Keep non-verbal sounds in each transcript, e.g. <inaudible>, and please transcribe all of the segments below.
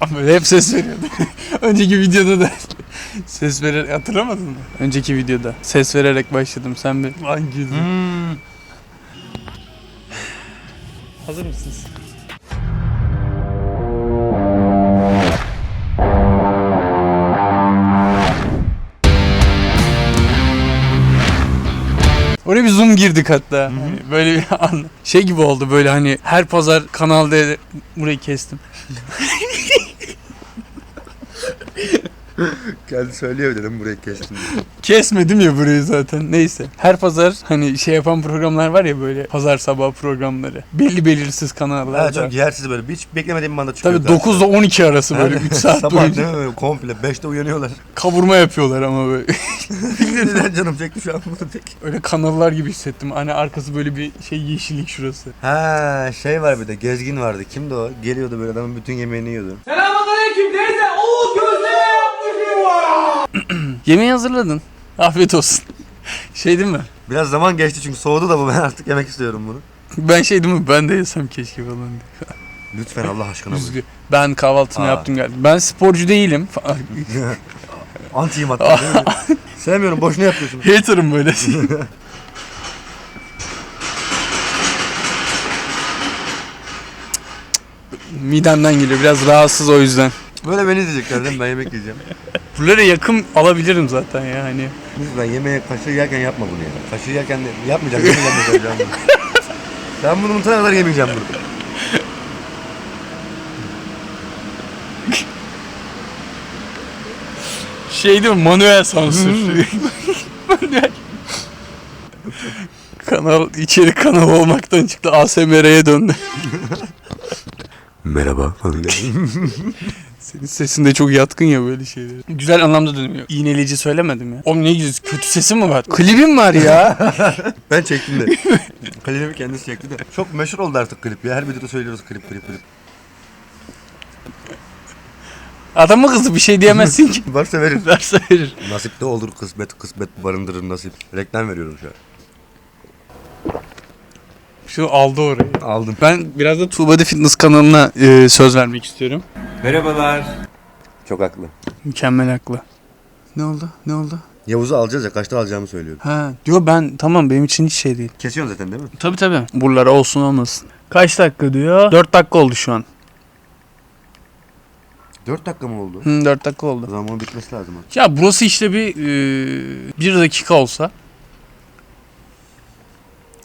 Tam böyle hep ses veriyordu. <laughs> Önceki videoda da ses vererek hatırlamadın mı? Önceki videoda ses vererek başladım. Sen bir lan güldün. Hmm. Hazır mısınız? Oraya bir zoom girdik hatta. Hani böyle bir an şey gibi oldu böyle hani her pazar kanalda burayı kestim. <laughs> <laughs> Geldi söylüyor dedim burayı kestim. Kesmedim ya burayı zaten. Neyse. Her pazar hani şey yapan programlar var ya böyle pazar sabah programları. Belli belirsiz kanallarda. çok yersiz böyle. Hiç beklemediğim bir anda çıkıyor. Tabii 9 ile 12 arası böyle 3 saat <laughs> Sabah boyunca değil mi böyle komple 5'te uyanıyorlar. kavurma yapıyorlar ama böyle. <laughs> Neden canım çekti şu an bunu tek. Öyle kanallar gibi hissettim. Hani arkası böyle bir şey yeşillik şurası. Ha şey var bir de gezgin vardı. Kimdi o? Geliyordu böyle adamın bütün yemeğini yiyordu. Selamünaleyküm teyze. <clears throat> Yemeği hazırladın. Afiyet olsun. <laughs> Şey değil mi? Biraz zaman geçti çünkü soğudu da bu ben artık yemek istiyorum bunu. Ben şey değil mi? Ben de yesem keşke falan diye. Lütfen Allah aşkına. Üzgün. Ben kahvaltımı Aa. yaptım geldim. Ben sporcu değilim. <laughs> Antiyim hatta değil mi? <laughs> Sevmiyorum boşuna yapıyorsun. Hater'ım böyle. Midemden geliyor. Biraz rahatsız o yüzden. Böyle beni izleyecekler değil mi? Ben yemek yiyeceğim. Buralara yakın alabilirim zaten ya hani. Lütfen yemeğe kaşığı yerken yapma bunu ya. Kaşığı yerken de mesela bunu. Ben bunu unutana kadar yemeyeceğim bunu. Şey değil mi? Manuel sansür. <laughs> Manuel. kanal, içerik kanalı olmaktan çıktı. ASMR'ye döndü. Merhaba. <laughs> Senin sesin de çok yatkın ya böyle şeylere. Güzel anlamda dönüyor. İğneleyici söylemedim ya. Oğlum ne güzel. Kötü sesim mi var? Klibim var ya. <laughs> ben çektim de. <laughs> Klibimi kendisi çekti de. Çok meşhur oldu artık klip ya. Her videoda söylüyoruz klip klip klip. Adamı kızı bir şey diyemezsin ki. <laughs> Varsa verir. Derse verir. Nasip de olur kısmet kısmet barındırır nasip. Reklam veriyorum şu an. Şu aldı orayı. Aldım. Ben biraz da Tuğba'da Fitness kanalına e, söz vermek istiyorum. Merhabalar. Çok haklı. Mükemmel haklı. Ne oldu? Ne oldu? Yavuz'u alacağız ya kaçta alacağımı söylüyorum. Ha diyor ben tamam benim için hiç şey değil. Kesiyorsun zaten değil mi? Tabi tabi. Buralara olsun olmasın. Kaç dakika diyor? 4 dakika oldu şu an. 4 dakika mı oldu? Hı, 4 dakika O oldu. zaman bunun bitmesi lazım. ha. Ya burası işte bir e, bir dakika olsa.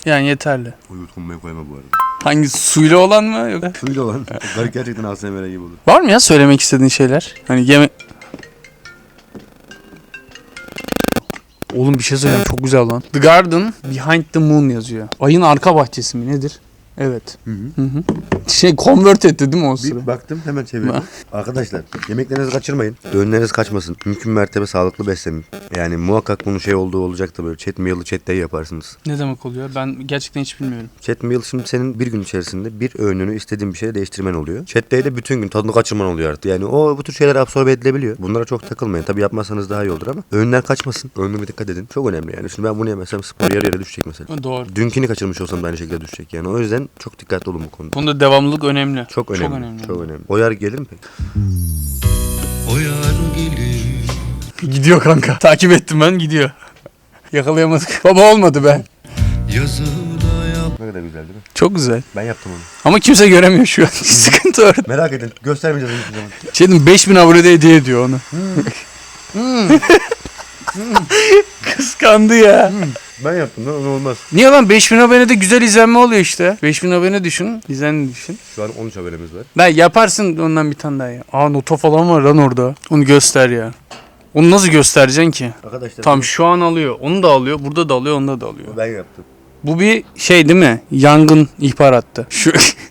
Yani yeterli. O yutkunmayı koyma bu arada. Hangi suyla olan mı? Yok. <laughs> Suyla olan. Garip gerçekten ASMR gibi olur. Var mı ya söylemek istediğin şeyler? Hani yeme... Oğlum bir şey söyleyeyim çok güzel lan. The Garden Behind the Moon yazıyor. Ayın arka bahçesi mi nedir? Evet. Hı hı. Hı hı. Şey convert etti değil mi o sıra? Bir baktım hemen çevirdim. Arkadaşlar yemeklerinizi kaçırmayın. Öğünleriniz kaçmasın. Mümkün mertebe sağlıklı beslenin. Yani muhakkak bunun şey olduğu olacak da böyle chat meal'ı chat day yaparsınız. Ne demek oluyor? Ben gerçekten hiç bilmiyorum. Chat meal şimdi senin bir gün içerisinde bir öğününü istediğin bir şeyle değiştirmen oluyor. Chat day de bütün gün tadını kaçırman oluyor artık. Yani o bu tür şeyler absorbe edilebiliyor. Bunlara çok takılmayın. Tabi yapmazsanız daha iyi olur ama öğünler kaçmasın. Öğünüme dikkat edin. Çok önemli yani. Şimdi ben bunu yemesem spor yarı yarı düşecek mesela. Doğru. Dünkini kaçırmış olsam da aynı şekilde düşecek yani. O yüzden çok dikkatli olun bu konuda. Bunda devamlılık önemli. Çok önemli. Çok önemli. önemli. O yer gelir mi peki? Gidiyor kanka. Takip ettim ben gidiyor. Yakalayamadık. Baba olmadı be. Ne kadar güzel değil mi? Çok güzel. Ben yaptım onu. Ama kimse göremiyor şu an. Sıkıntı orada. Merak edin. Göstermeyeceğiz onu hiçbir zaman. Şey dedim 5000 abone de hediye ediyor onu. Kıskandı ya. Ben yaptım lan onu olmaz. Niye lan 5000 abonede güzel izlenme oluyor işte. 5000 abone düşün. İzlenme düşün. Şu an 13 haberimiz var. Ben yaparsın ondan bir tane daha ya. Aa nota falan var lan orada. Onu göster ya. Onu nasıl göstereceksin ki? Arkadaşlar Tam şu an alıyor. Onu da alıyor. Burada da alıyor. Onda da alıyor. ben yaptım. Bu bir şey değil mi? Yangın ihbar attı. Şu <laughs>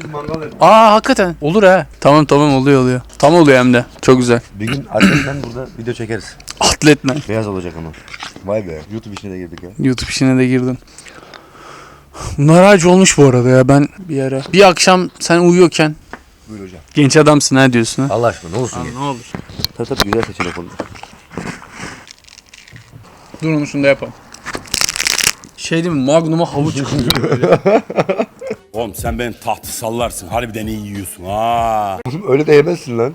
Bir mangal yaptım. Aa hakikaten. Olur ha. Tamam tamam oluyor oluyor. Tam oluyor hem de. Çok güzel. Bir gün atletten burada video çekeriz. <clears throat> Atletmen. Beyaz olacak ama. Vay be. YouTube işine de girdik ya. YouTube işine de girdin. Bunlar harcı olmuş bu arada ya ben bir ara. Bir akşam sen uyuyorken Buyur hocam. genç adamsın ha diyorsun ha. Allah aşkına ne olsun ya. ne olur. Tabii tabii güzel seçenek oldu. Dur onu şunu da yapalım. Şey değil mi? Magnum'a havuç <laughs> koyuyor böyle. Oğlum sen benim tahtı sallarsın. Harbiden iyi yiyorsun ha. Oğlum öyle de yemezsin lan.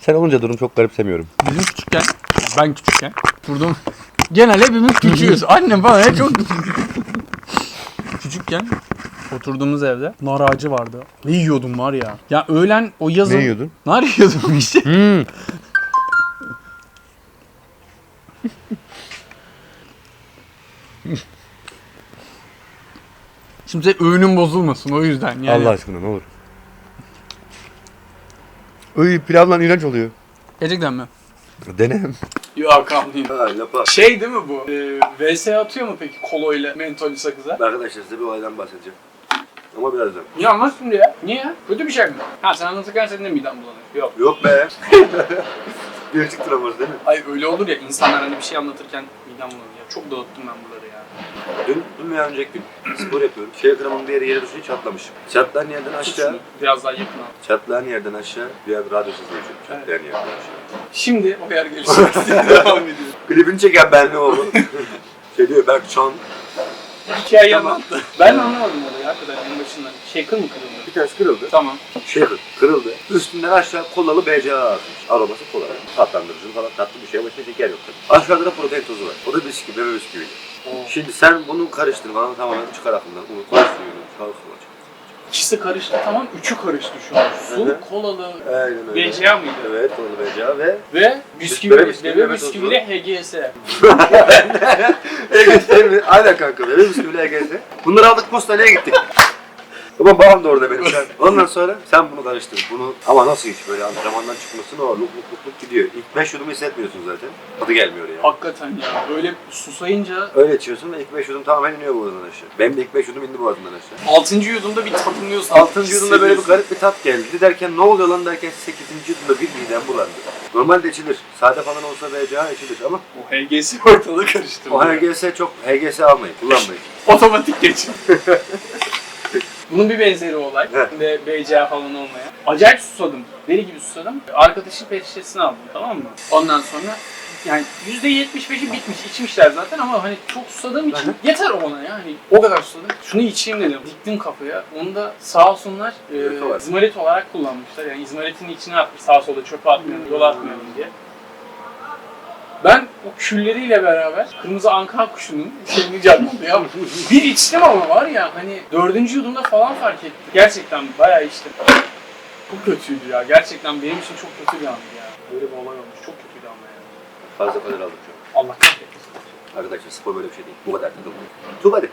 Sen olunca durum çok garipsemiyorum. Bizim küçükken, ben küçükken, burada genel hepimiz küçüğüz. Annem falan hep çok Küçükken oturduğumuz evde nar ağacı vardı. Ne yiyordum var ya. Ya öğlen o yazın... Ne yiyordun? Nar yiyordum <laughs> işte. Şimdi öğünün bozulmasın o yüzden yani. Allah aşkına ne olur. Iy pilavla iğrenç oluyor. Gerçekten mi? Dene. Yok kalmayayım. Ha lapa. Şey değil mi bu? Ee, VS atıyor mu peki kolo ile mentolü sakıza? Arkadaşlar size bir olaydan bahsedeceğim. Ama birazdan. Niye anlat şimdi ya? Niye ya? Kötü bir şey mi? Ha sen anlatırken senin de miden bulanıyor. Yok. Yok be. <laughs> Gerçek travması değil mi? Ay öyle olur ya insanlar hani bir şey anlatırken midem bulanıyor. Çok dağıttım ben buraları ya. Dün, dün veya önceki gün spor yapıyorum. Şey kramın bir yeri yere düşüyor çatlamış. Çatlayan yerden aşağı. Biraz daha yakın al. Çatlayan yerden aşağı. Bir an radyo sesi geçiyor. Çatlayan yerden aşağı. Şimdi o yer görüşürüz. <laughs> Devam ediyoruz. Klibini çeken ben ne oldu? <laughs> şey diyor Berk Çan. Hikayeyi Tamam. anlattı. Ben anlamadım olayı hakikaten en başından. Şey kıl mı kırıldı? Tanesi kırıldı. Tamam. Şey kırıldı. Üstünden aşağı kolalı BCA atmış. Aroması kola. Tatlandırıcı falan tatlı bir şey. Başka şeker yok. tabii. Aşağıda da protein tozu var. O da bisküvi, bebe bisküvi. Şimdi sen bunu karıştır falan tamamen çıkar aklından. Onu koy suyunu. Kal kılaç. İkisi karıştı tamam. Üçü karıştı şu an. Su, hı. kolalı, Aynen öyle. BCA mıydı? Evet kolalı BCA ve Ve bisküvi, Bebe bebe bisküvi, bisküvi, bebe bisküviyle HGS. <laughs> EGS mi? Aynen kanka. Bebe bisküvi EGS. Bunları aldık postaneye gittik. Ama babam da orada benim. Sen. Ondan sonra sen bunu karıştır. Bunu ama nasıl hiç böyle antrenmandan çıkmasın o luk luk luk luk gidiyor. İlk 5 yudumu hissetmiyorsun zaten. Tadı gelmiyor ya. Hakikaten ya. Böyle susayınca Öyle içiyorsun ve ilk 5 yudum tamamen iniyor boğazından aşağı. Benim de ilk 5 yudum indi boğazından aşağı. altıncı yudumda bir tadımlıyorsun. 6. yudumda böyle bir garip bir tat geldi. Derken ne oluyor lan derken 8. yudumda bir midem bulandı. Normalde içilir. Sade falan olsa BCA içilir ama O HGS ortalığı karıştırdı. o HGS çok HGS almayın, kullanmayın. Otomatik geçin. <laughs> Bunun bir benzeri olay. Ve BCA falan olmayan. Acayip susadım. Deli gibi susadım. Arkadaşın pet şişesini aldım tamam mı? Ondan sonra yani %75'i bitmiş içmişler zaten ama hani çok susadığım için yeter o bana ya hani o kadar susadım. Şunu içeyim dedim. Diktim kafaya. Onu da sağ olsunlar Evet, e, var. izmarit olarak kullanmışlar. Yani izmaritin içine atmış sağa sola çöpe atmayalım, yola atmayalım diye. Ben o külleriyle beraber kırmızı anka kuşunun şeyini canlandı ya. Bir içtim ama var ya hani dördüncü yudumda falan fark ettim. Gerçekten bayağı içtim. Çok kötüydü ya. Gerçekten benim için çok kötü bir andı ya. Böyle bir olay olmuş. Çok kötüydü ama yani. Fazla kalori aldık şu Allah kahretsin. Arkadaşlar spor böyle bir şey değil. Bu kadar takılmayın. Tuğ hadi.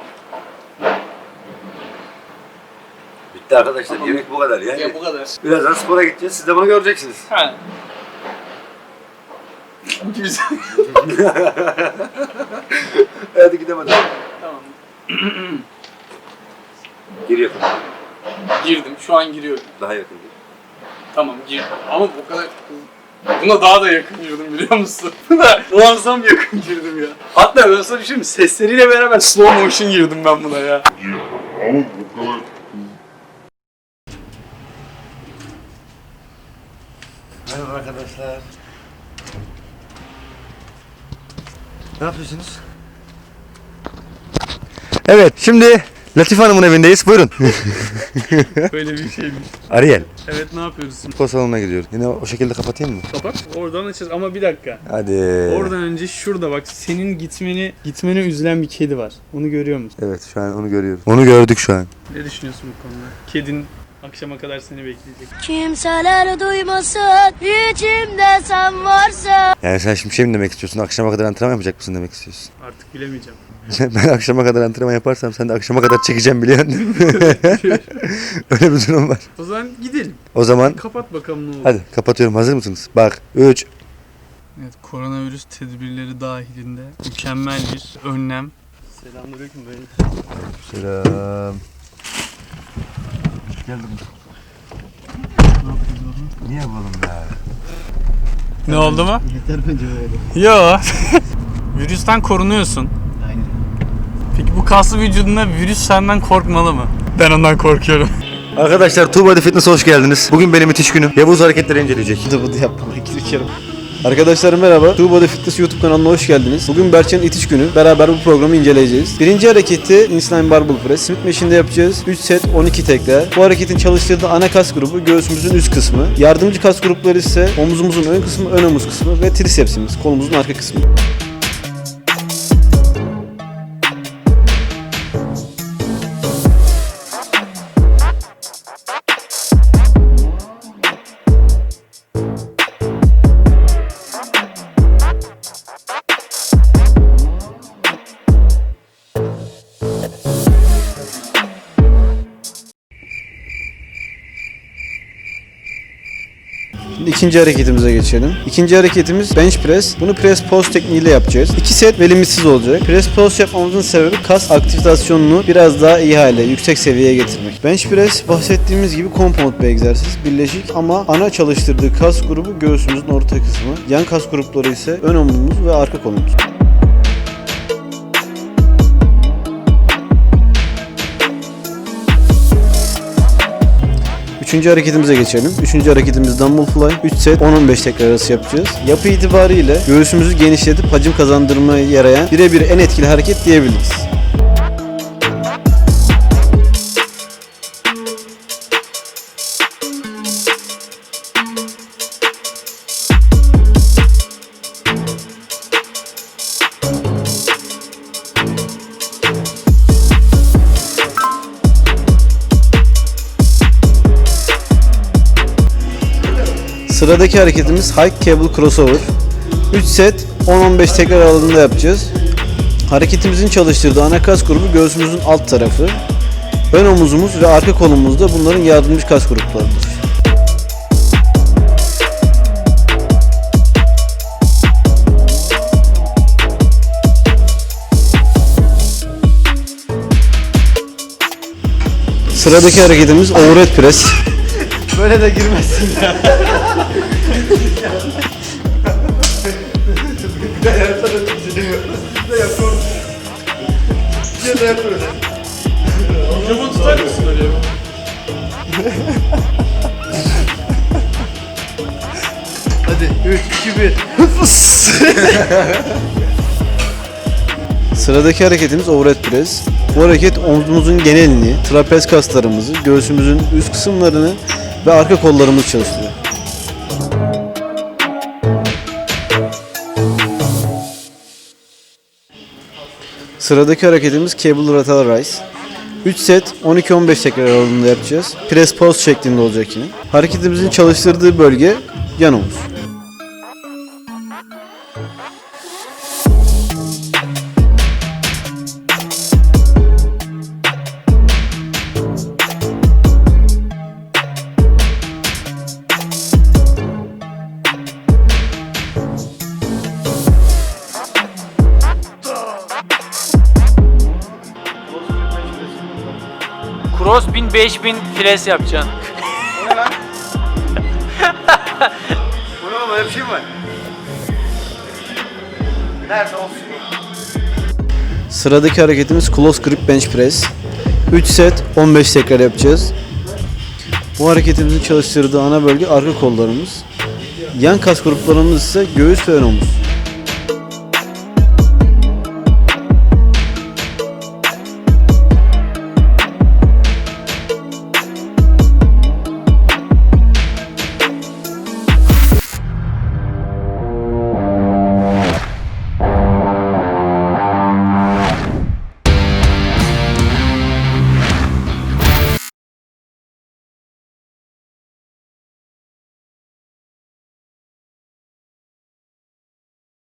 Bitti arkadaşlar. Yemek bu kadar yani. Ya bu kadar. Birazdan spora gideceğiz. Siz de bunu göreceksiniz. Ha. <laughs> Hadi gidelim hadi. tamam. <clears throat> Gir yakın. Girdim. Şu an giriyorum. Daha yakın gir. Tamam girdim. Ama bu kadar... Buna daha da yakın girdim biliyor musun? <laughs> Buna muazzam yakın girdim ya. Hatta ben sana bir şey mi? Sesleriyle beraber slow motion girdim ben buna ya. Ne yapıyorsunuz? Evet şimdi Latife Hanım'ın evindeyiz. Buyurun. <laughs> Böyle bir şeymiş. Ariel. Evet ne yapıyoruz? Spor salonuna gidiyoruz. Yine o şekilde kapatayım mı? Kapat. Oradan açacağız ama bir dakika. Hadi. Oradan önce şurada bak senin gitmeni gitmene üzülen bir kedi var. Onu görüyor musun? Evet şu an onu görüyoruz. Onu gördük şu an. Ne düşünüyorsun bu konuda? Kedin akşama kadar seni bekleyecek. Kimseler duymasın içimde sen varsın. Yani sen şimdi şey mi demek istiyorsun? Akşama kadar antrenman yapacak mısın demek istiyorsun? <laughs> Artık bilemeyeceğim. <laughs> ben akşama kadar antrenman yaparsam sen de akşama kadar çekeceğim biliyorsun? <laughs> Öyle bir durum var. O zaman gidelim. O zaman Kapat bakalım ne olur. hadi kapatıyorum. Hazır mısınız? Bak 3 Evet, koronavirüs tedbirleri dahilinde mükemmel bir önlem. Selamünaleyküm beyler. Selam. Hoş geldin. Niye yapalım be? Ne oldu mu? Yeter bence öyle. Yo. <laughs> Virüsten korunuyorsun. Aynen. Peki bu kaslı vücudunda virüs senden korkmalı mı? Ben ondan korkuyorum. Arkadaşlar Tuğba Fitness hoş geldiniz. Bugün benim müthiş günüm. Yavuz hareketleri inceleyecek. Bu da bu da. İki kere. Arkadaşlar merhaba. Two Body Fitness YouTube kanalına hoş geldiniz. Bugün Berçan'ın itiş günü. Beraber bu programı inceleyeceğiz. Birinci hareketi Incline Barbell Press. Smith Machine'de yapacağız. 3 set 12 tekrar. Bu hareketin çalıştırdığı ana kas grubu göğsümüzün üst kısmı. Yardımcı kas grupları ise omuzumuzun ön kısmı, ön omuz kısmı ve trisepsimiz, kolumuzun arka kısmı. İkinci hareketimize geçelim. İkinci hareketimiz bench press. Bunu press pose tekniğiyle yapacağız. İki set ve limitsiz olacak. Press pose yapmamızın sebebi kas aktivasyonunu biraz daha iyi hale, yüksek seviyeye getirmek. Bench press bahsettiğimiz gibi compound bir egzersiz. Birleşik ama ana çalıştırdığı kas grubu göğsümüzün orta kısmı. Yan kas grupları ise ön omuzumuz ve arka kolumuz. Üçüncü hareketimize geçelim. Üçüncü hareketimiz dumbbell fly. 3 set 10-15 tekrar arası yapacağız. Yapı itibariyle göğsümüzü genişletip hacim kazandırmaya yarayan birebir en etkili hareket diyebiliriz. Sıradaki hareketimiz High Cable Crossover. 3 set 10-15 tekrar aralığında yapacağız. Hareketimizin çalıştırdığı ana kas grubu göğsümüzün alt tarafı. Ön omuzumuz ve arka kolumuz da bunların yardımcı kas gruplarıdır. Sıradaki hareketimiz overhead press. Böyle de girmezsin ya. <laughs> Mikrofonu tutar mısın öyle? <laughs> Sıradaki hareketimiz overhead press. Bu hareket omzumuzun genelini, trapez kaslarımızı, göğsümüzün üst kısımlarını ve arka kollarımızı çalıştırıyor. Sıradaki hareketimiz cable lateral rise. 3 set 12-15 tekrar aralığında yapacağız. Press pause şeklinde olacak yine. Hareketimizin çalıştırdığı bölge yan omuz. Cross 1000 5000 fres yapacaksın. Sıradaki hareketimiz close grip bench press. 3 set 15 tekrar yapacağız. Bu hareketimizin çalıştırdığı ana bölge arka kollarımız. Yan kas gruplarımız ise göğüs ve ön omuz.